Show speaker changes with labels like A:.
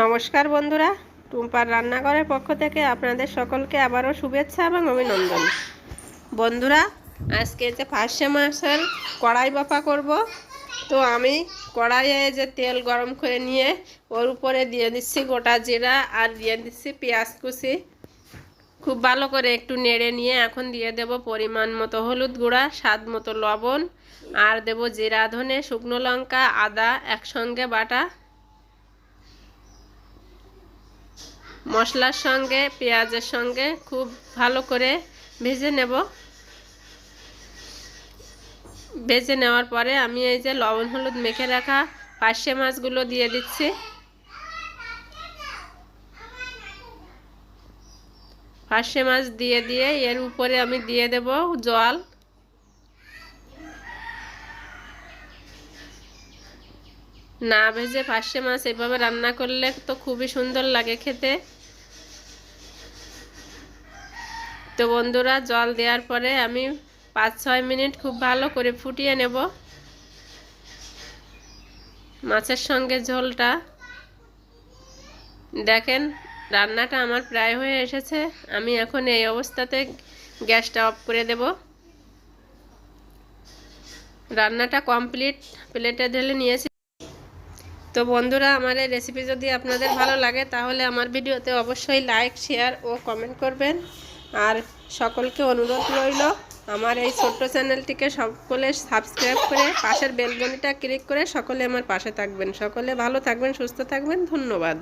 A: নমস্কার বন্ধুরা, টুম্পার রান্নাঘরের পক্ষ থেকে আপনাদের সকলকে আবারও শুভেচ্ছা এবং অভিনন্দন। বন্ধুরা, আজকে যে পার্শে মাছের কড়াই বাপা করব, তো আমি কড়াইয়ে যে তেল গরম করে নিয়ে ওর উপরে দিয়ে দিচ্ছি গোটা জিরা আর দিয়ে দিচ্ছি পেঁয়াজ কুচি। খুব ভালো করে একটু নেড়ে নিয়ে এখন দিয়ে দেব পরিমাণ মতো হলুদ গুঁড়া, স্বাদ মতো লবণ, আর দেব জিরা, ধনে, শুকনো লঙ্কা, আদা, একসঙ্গে বাটা। মশলার সঙ্গে, পেঁয়াজের সঙ্গে খুব ভালো করে ভেজে নেব। ভেজে নেওয়ার পরে আমি এই যে লবণ, হলুদ মেখে রাখা পার্শে মাছগুলো দিয়ে দিচ্ছি। পার্শে মাছ দিয়ে দিয়ে এর উপরে আমি দিয়ে দেব জল। না ভেজে পার্শে মাছ এভাবে রান্না করলে তো খুবই সুন্দর লাগে খেতে। তো বন্ধুরা, জল দেওয়ার পরে আমি পাঁচ ছয় মিনিট খুব ভালো করে ফুটিয়ে নেব। মাছের সঙ্গে ঝোলটা। দেখেন, রান্নাটা আমার প্রায় হয়ে এসেছে। আমি এখন এই অবস্থাতে গ্যাসটা অফ করে দেব। রান্নাটা কমপ্লিট। প্লেটে ঢেলে নিয়েছি। তো বন্ধুরা, আমার এই রেসিপি যদি আপনাদের ভালো লাগে, তাহলে আমার ভিডিওতে অবশ্যই লাইক শেয়ার ও কমেন্ট করবেন। আর সকলকে অনুরোধ রইল আমার এই ছোট্ট চ্যানেলটিকে সকলে সাবস্ক্রাইব করে পাশের বেলগনিটা ক্লিক করে সকলে আমার পাশে থাকবেন। সকলে ভালো থাকবেন, সুস্থ থাকবেন, ধন্যবাদ।